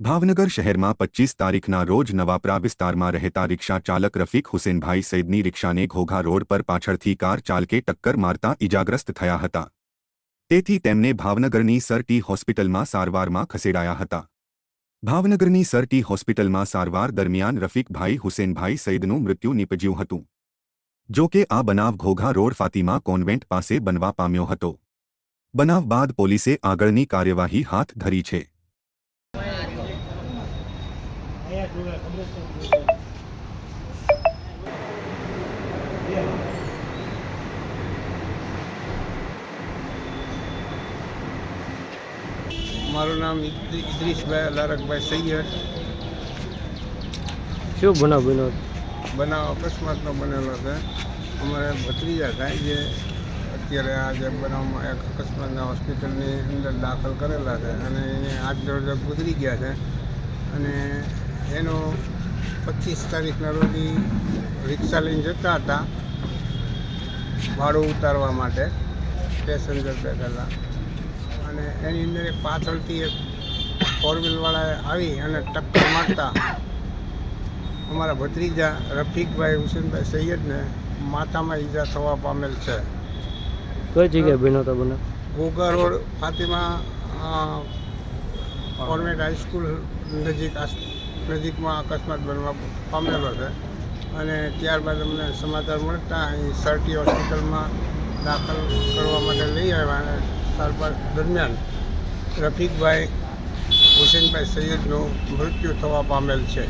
ભાવનગર શહેરમાં પચીસ તારીખના રોજ નવાપરા વિસ્તારમાં રહેતા રિક્ષા ચાલક રફીક હુસેનભાઈ સૈદની રિક્ષાને ઘોઘા રોડ પર પાછળથી કાર ચાલકે ટક્કર મારતા ઇજાગ્રસ્ત થયા હતા. તેથી તેમને ભાવનગરની સરટી હોસ્પિટલમાં સારવારમાં ખસેડાયા હતા. ભાવનગરની સરટી હોસ્પિટલમાં સારવાર દરમિયાન રફીકભાઈ હુસેનભાઈ સૈદનું મૃત્યુ નીપજ્યું હતું. જો કે આ બનાવ ઘોઘા રોડ ફાતિમા કોન્વેન્ટ પાસે બનવા પામ્યો હતો. બનાવ બાદ પોલીસે આગળની કાર્યવાહી હાથ ધરી છે. મારું નામ ઇદ્રી- ઇદ્રીશભાઈ લારકભાઈ સૈયદ. શું બનાવ બન્યો? બનાવ અકસ્માતનો બનેલો છે. અમારે ભત્રીજા થાય જે અત્યારે આ જે બનાવમાં એક અકસ્માતના હોસ્પિટલની અંદર દાખલ કરેલા છે અને એને હાથ રોજ ગુજરી ગયા છે. અને એનો પચીસ તારીખના રોજ રિક્ષા લઈને જતા હતા ભાડું ઉતારવા માટે પેસેન્જર બેઠેલા. અને એની અંદર એક પાછળથી એક ફોર વ્હીલવાળાએ આવી અને ટક્કર મારતા. અમારા ભત્રીજા રફીકભાઈ હુસેનભાઈ સૈયદને માથામાં ઈજા થવા પામેલ છે. કઈ જગ્યાએ બન્યો તો બને Ghogha road Fatima convent high school નજીક નજીકમાં અકસ્માત બનવા પામેલો છે. અને ત્યારબાદ અમને સમાચાર મળતા અહીં સરટી હોસ્પિટલમાં દાખલ કરવા માટે લઈ આવ્યા અને સારવાર દરમિયાન રફીકભાઈ હુસેનભાઈ સૈયદનું મૃત્યુ થવા પામેલ છે.